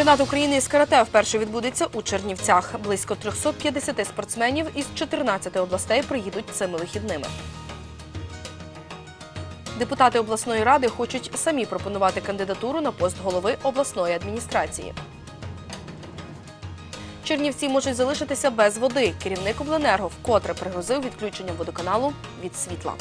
Чемпіонат України з карате вперше відбудеться у Чернівцях. Близько 350 спортсменів із 14 областей приїдуть цими вихідними. Депутати обласної ради хочуть самі пропонувати кандидатуру на пост голови обласної адміністрації. Чернівці можуть залишитися без води. Керівник обленерго вкотре пригрозив відключенням водоканалу від світла.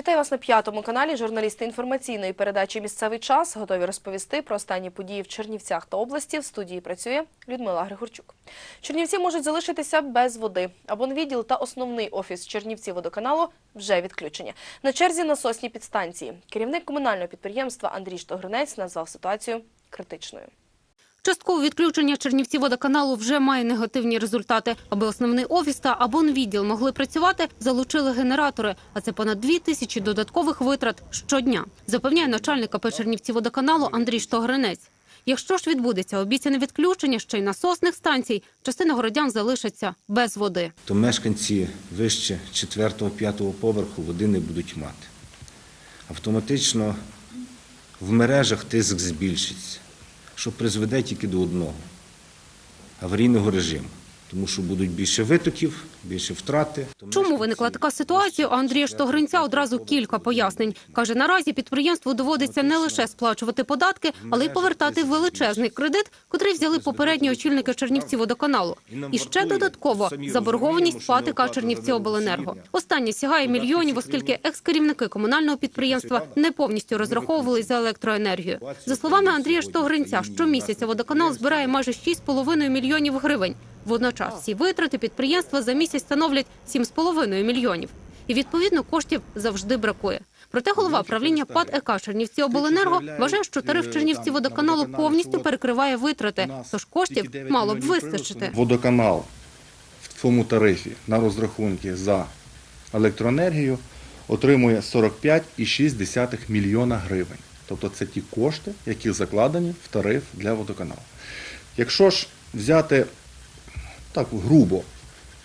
Вітаю вас на п'ятому каналі. Журналісти інформаційної передачі Місцевий час готові розповісти про останні події в Чернівцях та області. В студії працює Людмила Григорчук. Чернівці можуть залишитися без води. Абонвідділ та основний офіс Чернівці водоканалу вже відключені. На черзі насосні підстанції. Керівник комунального підприємства Андрій Штогринець назвав ситуацію критичною. Часткове відключення Чернівці водоканалу вже має негативні результати. Аби основний офіс та абонвідділ могли працювати, залучили генератори, а це понад дві тисячі додаткових витрат щодня. Запевняє начальник АП Чернівці водоканалу Андрій Штогринець. Якщо ж відбудеться обіцяне відключення ще й насосних станцій, частина городян залишаться без води. то мешканці вище 4-5 поверху води не будуть мати. Автоматично в мережах тиск збільшиться, що призведе тільки до одного аварійного режиму, тому що будуть більше витоків, більше втрати. Чому виникла така ситуація? У Андрія Штогринця одразу кілька пояснень. Каже, наразі підприємству доводиться не лише сплачувати податки, але й повертати величезний кредит, котрий взяли попередні очільники Чернівці водоканалу. І ще додатково заборгованість ПАТИКа Чернівці обленерго. Останнє сягає мільйонів, оскільки екс-керівники комунального підприємства не повністю розраховували за електроенергію. За словами Андрія Штогринця, щомісяця водоканал збирає майже 6,5 мільйонів гривень. Водночас всі витрати підприємства за місяць становлять 7,5 мільйонів. І відповідно коштів завжди бракує. Проте голова правління ПАД ЕК Чернівці Обленерго вважає, що тариф Чернівці водоканалу повністю перекриває витрати, тож коштів мало б вистачити. Водоканал в цьому тарифі на розрахунки за електроенергію отримує 45,6 мільйона гривень. Тобто це ті кошти, які закладені в тариф для водоканалу. Якщо ж взяти так грубо,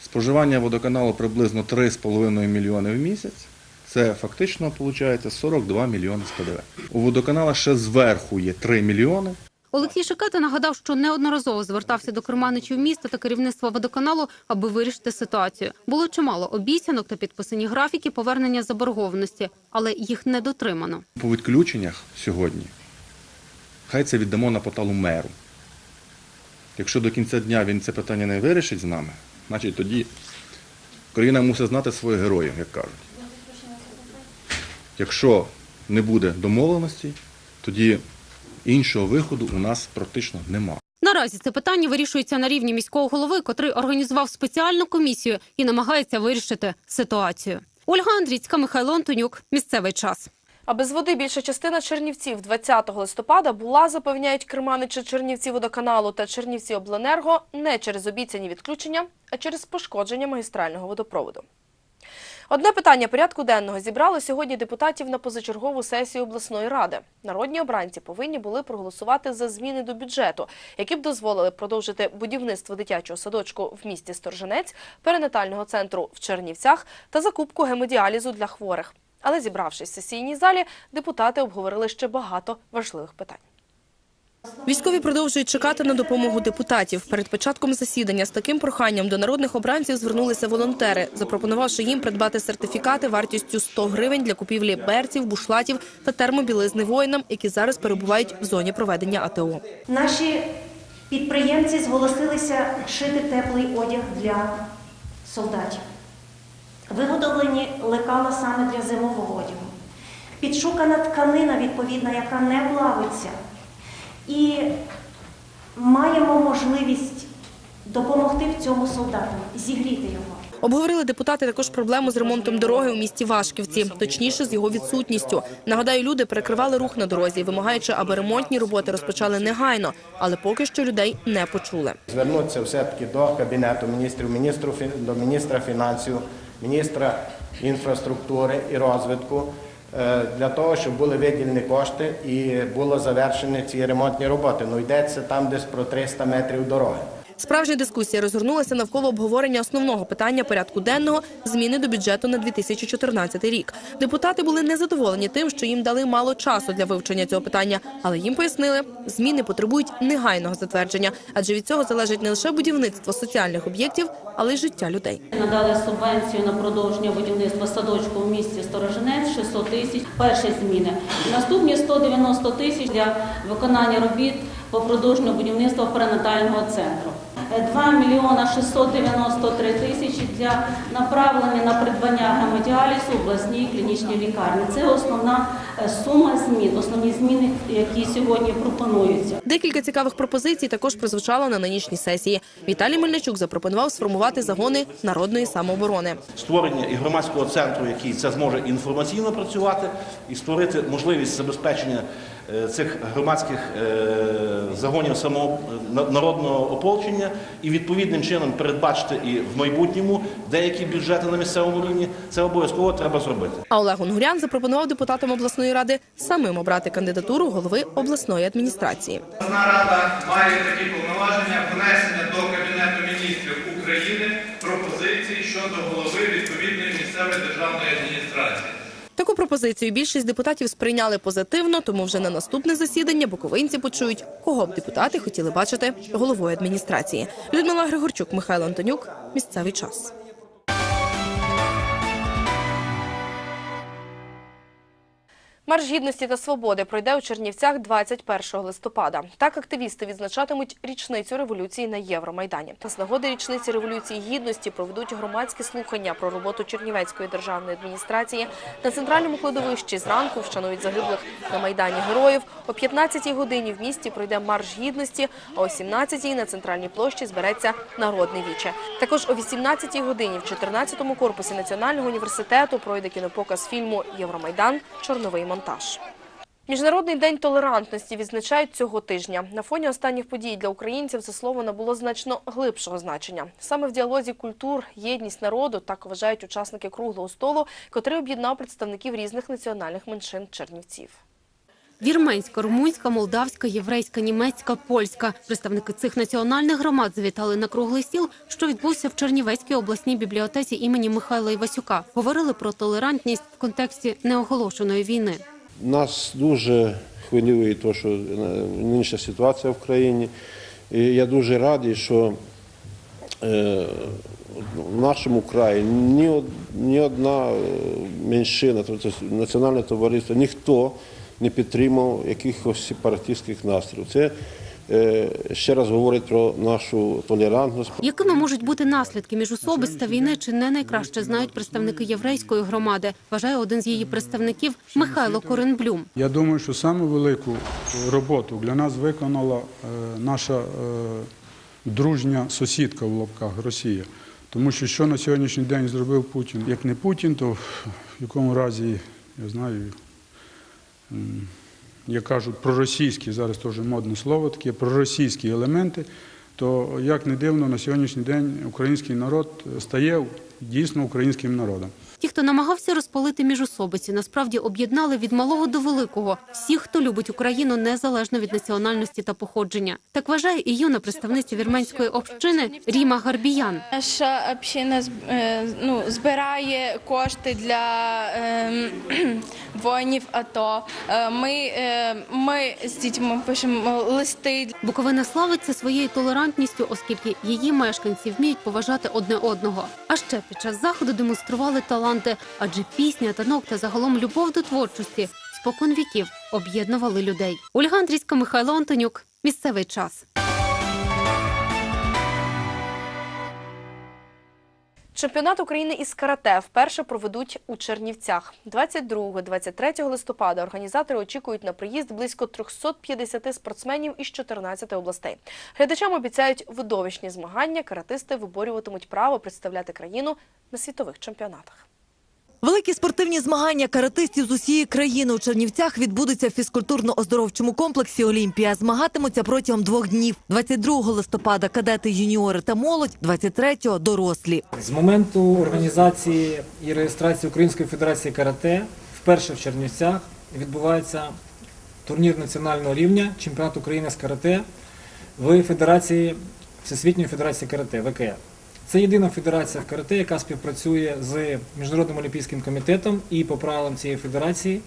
споживання водоканалу приблизно 3,5 мільйони в місяць, це фактично виходить 42 мільйони з ПДВ. У водоканала ще зверху є 3 мільйони, Олексій Шикета нагадав, що неодноразово звертався до керманичів міста та керівництва водоканалу, аби вирішити ситуацію. Було чимало обіцянок та підписані графіки повернення заборгованості, але їх не дотримано. По відключеннях сьогодні хай це віддамо на поталу меру. Якщо до кінця дня він це питання не вирішить з нами, значить тоді країна мусить знати своїх героїв, як кажуть. Якщо не буде домовленості, тоді іншого виходу у нас практично немає. Наразі це питання вирішується на рівні міського голови, котрий організував спеціальну комісію і намагається вирішити ситуацію. Ольга Андрійська, Михайло Антонюк. Місцевий час. А без води більша частина Чернівців 20 листопада була, запевняють керманичі Чернівці водоканалу та Чернівці обленерго не через обіцяні відключення, а через пошкодження магістрального водопроводу. Одне питання порядку денного зібрало сьогодні депутатів на позачергову сесію обласної ради. Народні обранці повинні були проголосувати за зміни до бюджету, які б дозволили продовжити будівництво дитячого садочку в місті Сторженець, перинатального центру в Чернівцях та закупку гемодіалізу для хворих. Але зібравшись в сесійній залі, депутати обговорили ще багато важливих питань. Військові продовжують чекати на допомогу депутатів. Перед початком засідання з таким проханням до народних обранців звернулися волонтери, запропонувавши їм придбати сертифікати вартістю 100 гривень для купівлі берців, бушлатів та термобілизни воїнам, які зараз перебувають в зоні проведення АТО. Наші підприємці зголосилися шити теплий одяг для солдатів. Лекала саме для зимового одягу. Підшукана тканина, відповідна, яка не плавиться. І маємо можливість допомогти в цьому солдату, зігріти його. Обговорили депутати також проблему з ремонтом дороги у місті Вашківці, точніше з його відсутністю. Нагадаю, люди перекривали рух на дорозі, вимагаючи, аби ремонтні роботи розпочали негайно, але поки що людей не почули. звернутися все-таки до Кабінету міністрів, міністру, до міністра фінансів, міністра інфраструктури і розвитку е, для того, щоб були виділені кошти і було завершені ці ремонтні роботи. Ну йдеться там десь про 300 метрів дороги. Справжня дискусія розгорнулася навколо обговорення основного питання порядку денного зміни до бюджету на 2014 рік. Депутати були незадоволені тим, що їм дали мало часу для вивчення цього питання, але їм пояснили, зміни потребують негайного затвердження, адже від цього залежить не лише будівництво соціальних об'єктів, але й життя людей. Надали субвенцію на продовження будівництва садочку в місті Сторожинець 600 тисяч. Перші зміни. Наступні 190 тисяч для виконання робіт по продовженню будівництва перинатального центру. Е, 2 мільйона 693 тисячі для направлення на придбання гемодіалізу в обласній клінічній лікарні. Це основна е, сума змін, основні зміни, які сьогодні пропонуються. Декілька цікавих пропозицій також прозвучало на нинішній сесії. Віталій Мельничук запропонував сформувати загони народної самооборони. створення і громадського центру, який це зможе інформаційно працювати, і створити можливість забезпечення цих громадських е, загонів само на- народного ополчення і відповідним чином передбачити і в майбутньому деякі бюджети на місцевому рівні. Це обов'язково треба зробити. А Олег Унгурян запропонував депутатам обласної ради самим обрати кандидатуру голови обласної адміністрації. Обласна рада має такі повноваження внесення до Кабінету міністрів України пропозицій щодо голови відповідної місцевої державної адміністрації. Таку пропозицію більшість депутатів сприйняли позитивно, тому вже на наступне засідання буковинці почують, кого б депутати хотіли бачити головою адміністрації. Людмила Григорчук, Михайло Антонюк. Місцевий час. Марш гідності та свободи пройде у Чернівцях 21 листопада. Так активісти відзначатимуть річницю революції на Євромайдані. З нагоди річниці революції гідності проведуть громадські слухання про роботу Чернівецької державної адміністрації на центральному кладовищі. Зранку вшанують загиблих на майдані героїв. О 15-й годині в місті пройде марш гідності. А о 17-й на центральній площі збереться народне віче. Також о 18-й годині в 14-му корпусі Національного університету пройде кінопоказ фільму Євромайдан. Чорновий монтаж. Міжнародний день толерантності відзначають цього тижня. На фоні останніх подій для українців це слово набуло значно глибшого значення. Саме в діалозі культур, єдність народу так вважають учасники круглого столу, котрий об'єднав представників різних національних меншин Чернівців. Вірменська, румунська, молдавська, єврейська, німецька, польська. Представники цих національних громад завітали на круглий стіл, що відбувся в Чернівецькій обласній бібліотеці імені Михайла Івасюка. Говорили про толерантність в контексті неоголошеної війни. Нас дуже хвилює те, що е, нинішня ситуація в країні. І я дуже радий, що е, в нашому краї ні, одна е, меншина, тобто національне товариство, ніхто не підтримав якихось сепаратистських настроїв. Це е, ще раз говорить про нашу толерантність. Якими можуть бути наслідки міжособиць та війни, чи не найкраще знають представники єврейської громади, вважає один з її представників Михайло Коренблюм. Я думаю, що саму велику роботу для нас виконала е, наша е, дружня сусідка в лапках Росія. Тому що що на сьогоднішній день зробив Путін? Як не Путін, то в якому разі, я знаю, як кажуть, проросійські, зараз теж модне слово таке, проросійські елементи, то як не дивно, на сьогоднішній день український народ стає дійсно українським народом. Ті, хто намагався розпалити міжособиці, насправді об'єднали від малого до великого всіх, хто любить Україну незалежно від національності та походження. Так вважає і юна представниця вірменської общини Ріма Гарбіян. Наша община е, ну, збирає кошти для ем, воїнів АТО. Е, Ми, е, ми з дітьми пишемо листи Буковина славиться своєю толерантністю, оскільки її мешканці вміють поважати одне одного. А ще під час заходу демонстрували таланти, адже пісня, танок та загалом любов до творчості спокон віків об'єднували людей. Ольга Андрійська, Михайло Антонюк. Місцевий час. Чемпіонат України із карате вперше проведуть у Чернівцях. 22-23 листопада організатори очікують на приїзд близько 350 спортсменів із 14 областей. Глядачам обіцяють видовищні змагання. Каратисти виборюватимуть право представляти країну на світових чемпіонатах. Великі спортивні змагання каратистів з усієї країни у Чернівцях відбудуться в фізкультурно-оздоровчому комплексі Олімпія. Змагатимуться протягом двох днів. 22 листопада кадети, юніори та молодь, 23-го – дорослі. З моменту організації і реєстрації Української федерації карате вперше в Чернівцях відбувається турнір національного рівня, чемпіонат України з карате в Федерації Всесвітньої федерації карате ВКФ. Це єдина федерація в карате, яка співпрацює з Міжнародним олімпійським комітетом і по правилам цієї федерації.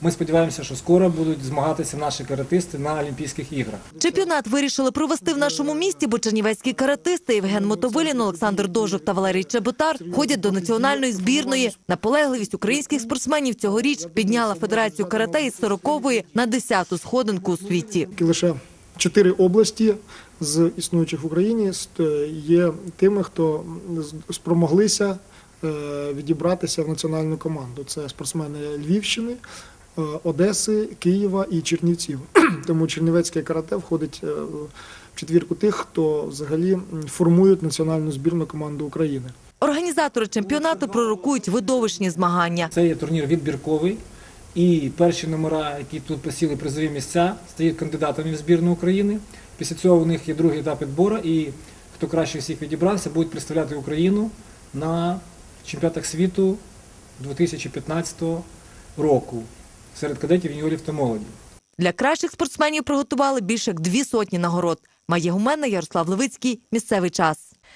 Ми сподіваємося, що скоро будуть змагатися наші каратисти на Олімпійських іграх. Чемпіонат вирішили провести в нашому місті, бо чернівецькі каратисти Євген Мотовилін, Олександр Дожук та Валерій Чеботар ходять до національної збірної. Наполегливість українських спортсменів цьогоріч підняла Федерацію карате із 40-ї на 10-ту сходинку у світі. Лише чотири області з існуючих в Україні є тими, хто спромоглися е, відібратися в національну команду. Це спортсмени Львівщини, е, Одеси, Києва і Чернівців. Тому Чернівецьке карате входить е, в четвірку тих, хто взагалі формують національну збірну команду України. Організатори чемпіонату пророкують видовищні змагання. Це є турнір відбірковий. І перші номера, які тут посіли призові місця, стають кандидатами в збірну України. Після цього у них є другий етап відбору, і хто краще всіх відібрався, будуть представляти Україну на чемпіонатах світу 2015 року серед кадетів, юніорів та молоді. Для кращих спортсменів приготували більше як дві сотні нагород. Має гуменна Ярослав Левицький. Місцевий час.